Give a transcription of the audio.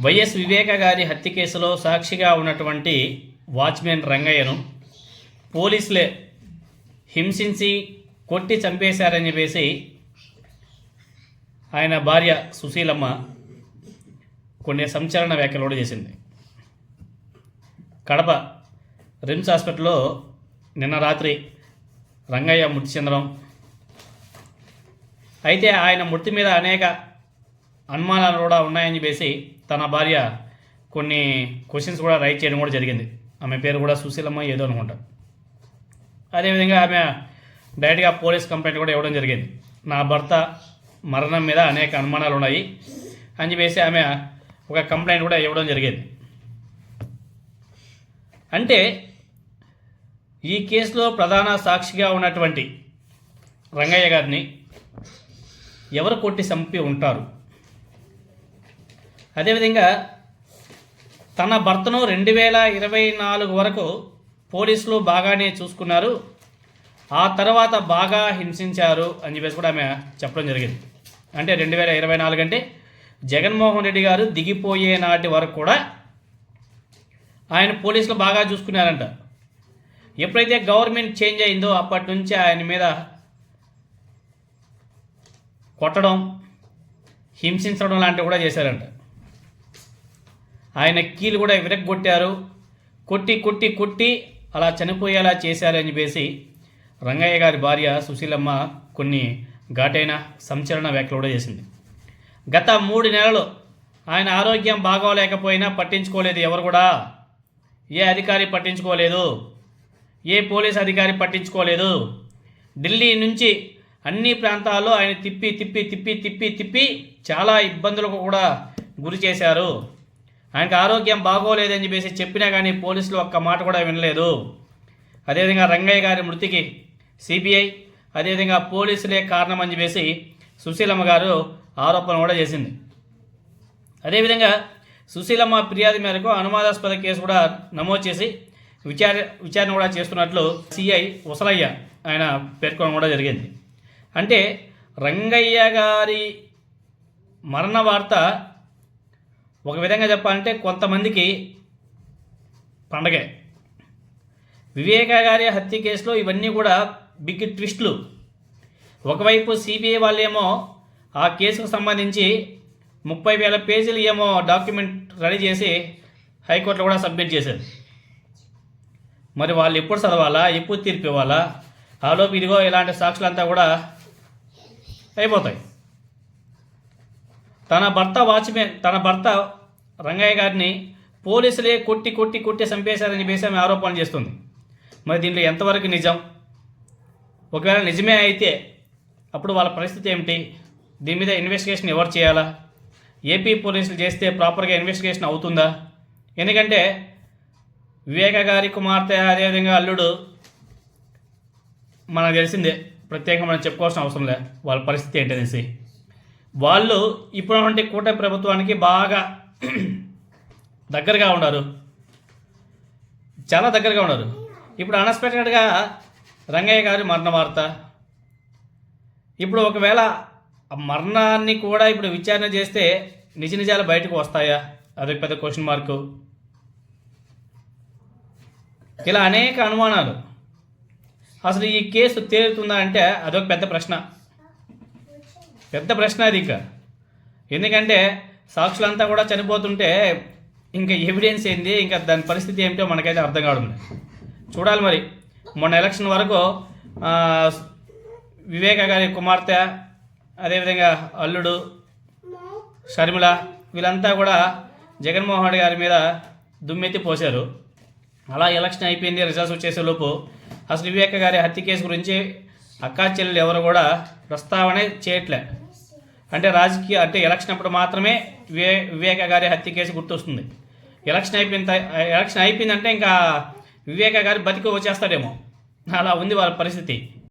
YS వివేక గారి హత్య కేసులో సాక్షిగా ఉన్నటువంటి వాచ్మెన్ రంగయ్యను పోలీసులే హింసించి కొట్టి చంపేశారని చెప్పేసి ఆయన భార్య సుశీలమ్మ కొన్ని సంచలన వ్యాఖ్యలు కూడా చేసింది. కడప రిమ్స్ హాస్పిటల్లో నిన్న రాత్రి రంగయ్య మృతి చెందడం. అయితే ఆయన మృతి మీద అనేక అనుమానాలు కూడా ఉన్నాయని చెప్పేసి తన భార్య కొన్ని క్వశ్చన్స్ కూడా రైట్ చేయడం కూడా జరిగింది. ఆమె పేరు కూడా సుశీలమ్మ ఏదో అనుకుంటా. అదేవిధంగా ఆమె డైరెక్ట్గా పోలీస్ కంప్లైంట్ కూడా ఇవ్వడం జరిగింది. నా భర్త మరణం మీద అనేక అనుమానాలు ఉన్నాయి అని చెప్పేసి ఆమె ఒక కంప్లైంట్ కూడా ఇవ్వడం జరిగింది. అంటే ఈ కేసులో ప్రధాన సాక్షిగా ఉన్నటువంటి రంగయ్య గారిని ఎవరు కొట్టి చంపి ఉంటారు? అదేవిధంగా తన భర్తను రెండు వేల ఇరవై నాలుగు వరకు పోలీసులు బాగానే చూసుకున్నారు. ఆ తర్వాత బాగా హింసించారు అని చెప్పేసి కూడా ఆమె చెప్పడం జరిగింది. అంటే రెండు వేల ఇరవై నాలుగు అంటే జగన్మోహన్ రెడ్డి గారు దిగిపోయే నాటి వరకు కూడా ఆయన పోలీసులు బాగా చూసుకున్నారంట. ఎప్పుడైతే గవర్నమెంట్ చేంజ్ అయిందో అప్పటి నుంచి ఆయన మీద కొట్టడం హింసించడం లాంటివి కూడా చేశారంట. ఆయన కీలు కూడా విరగ్గొట్టారు. కొట్టి కొట్టి కొట్టి అలా చనిపోయేలా చేశారు అని చెప్పేసి రంగయ్య గారి భార్య సుశీలమ్మ కొన్ని ఘాటైన సంచలన వ్యాఖ్యలు కూడా చేసింది. గత మూడు నెలలు ఆయన ఆరోగ్యం బాగోలేకపోయినా పట్టించుకోలేదు ఎవరు కూడా. ఏ అధికారి పట్టించుకోలేదు. ఏ పోలీస్ అధికారి పట్టించుకోలేదు. ఢిల్లీ నుంచి అన్ని ప్రాంతాల్లో ఆయన తిప్పి తిప్పి తిప్పి తిప్పి తిప్పి చాలా ఇబ్బందులకు కూడా గురి చేశారు. ఆయనకు ఆరోగ్యం బాగోలేదని చెప్పేసి చెప్పినా కానీ పోలీసులు ఒక్క మాట కూడా వినలేదు. అదేవిధంగా రంగయ్య గారి మృతికి సిబిఐ అదేవిధంగా పోలీసులే కారణం అని చెప్పేసి సుశీలమ్మ గారు ఆరోపణ కూడా చేసింది. అదేవిధంగా సుశీలమ్మ ఫిర్యాదు మేరకు అనుమానాస్పద కేసు కూడా నమోదు చేసి విచార విచారణ కూడా చేస్తున్నట్లు సిఐ ఉసలయ్య ఆయన పేర్కొనడం కూడా జరిగింది. అంటే రంగయ్య గారి మరణ వార్త ఒక విధంగా చెప్పాలంటే కొంతమందికి పండగే. వివేక గారి హత్య కేసులో ఇవన్నీ కూడా బిగ్ ట్విస్ట్లు ఒకవైపు సిబిఐ వాళ్ళేమో ఆ కేసుకు సంబంధించి ముప్పై వేల పేజీలు ఏమో డాక్యుమెంట్ రెడీ చేసి హైకోర్టులో కూడా సబ్మిట్ చేశారు. మరి వాళ్ళు ఎప్పుడు చదవాలా ఎప్పుడు తీర్పు ఇవ్వాలా ఆలోపు ఇదిగో ఇలాంటి సాక్షులంతా కూడా అయిపోతాయి. తన భర్త వాచ్మెన్ తన భర్త రంగయ్య గారిని పోలీసులే కొట్టి కొట్టి కొట్టి చంపేశారని చెప్పేసి ఆమె ఆరోపణ చేస్తుంది. మరి దీంట్లో ఎంతవరకు నిజం? ఒకవేళ నిజమే అయితే అప్పుడు వాళ్ళ పరిస్థితి ఏమిటి? దీని మీద ఇన్వెస్టిగేషన్ ఎవరు చేయాలా? ఏపీ పోలీసులు చేస్తే ప్రాపర్గా ఇన్వెస్టిగేషన్ అవుతుందా? ఎందుకంటే వివేక గారి కుమార్తె అదేవిధంగా అల్లుడు మనకు తెలిసిందే ప్రత్యేకంగా మనం చెప్పుకోవాల్సిన అవసరం లే వాళ్ళ పరిస్థితి ఏంటనేసి. వాళ్ళు ఇప్పుడున్నటువంటి కూటమి ప్రభుత్వానికి బాగా దగ్గరగా ఉన్నారు. చాలా దగ్గరగా ఉన్నారు. ఇప్పుడు అన్ఎక్స్పెక్టెడ్గా రంగయ్య గారి మరణ వార్త. ఇప్పుడు ఒకవేళ ఆ మరణాన్ని కూడా ఇప్పుడు విచారణ చేస్తే నిజ నిజాలు బయటకు వస్తాయా? అదొక పెద్ద క్వశ్చన్ మార్కు ఇలా అనేక అనుమానాలు. అసలు ఈ కేసు తేలుతుందా అంటే అదొక పెద్ద ప్రశ్న. పెద్ద ప్రశ్న అది ఇక. ఎందుకంటే సాక్షులంతా కూడా చనిపోతుంటే ఇంకా ఎవిడెన్స్ ఏంది? ఇంకా దాని పరిస్థితి ఏమిటో మనకైతే అర్థం కావడం చూడాలి మరి. మొన్న ఎలక్షన్ వరకు వివేక గారి కుమార్తె అదేవిధంగా అల్లుడు షర్మిల వీళ్ళంతా కూడా జగన్మోహన్ రెడ్డి గారి మీద దుమ్మెత్తి పోశారు. అలా ఎలక్షన్ అయిపోయింది రిజల్ట్స్ వచ్చేసే లోపు అసలు వివేక గారి హత్య కేసు గురించి అక్కా చెల్లెలు ఎవరు కూడా ప్రస్తావనే చేయట్లే. అంటే రాజకీయ అంటే ఎలక్షన్ అప్పుడు మాత్రమే వివే వివేక గారి హత్య కేసు గుర్తొస్తుంది. ఎలక్షన్ అయిపోయిన ఎలక్షన్ అయిపోయిందంటే ఇంకా వివేక గారి బతికి వచ్చేస్తాడేమో. అలా ఉంది వాళ్ళ పరిస్థితి.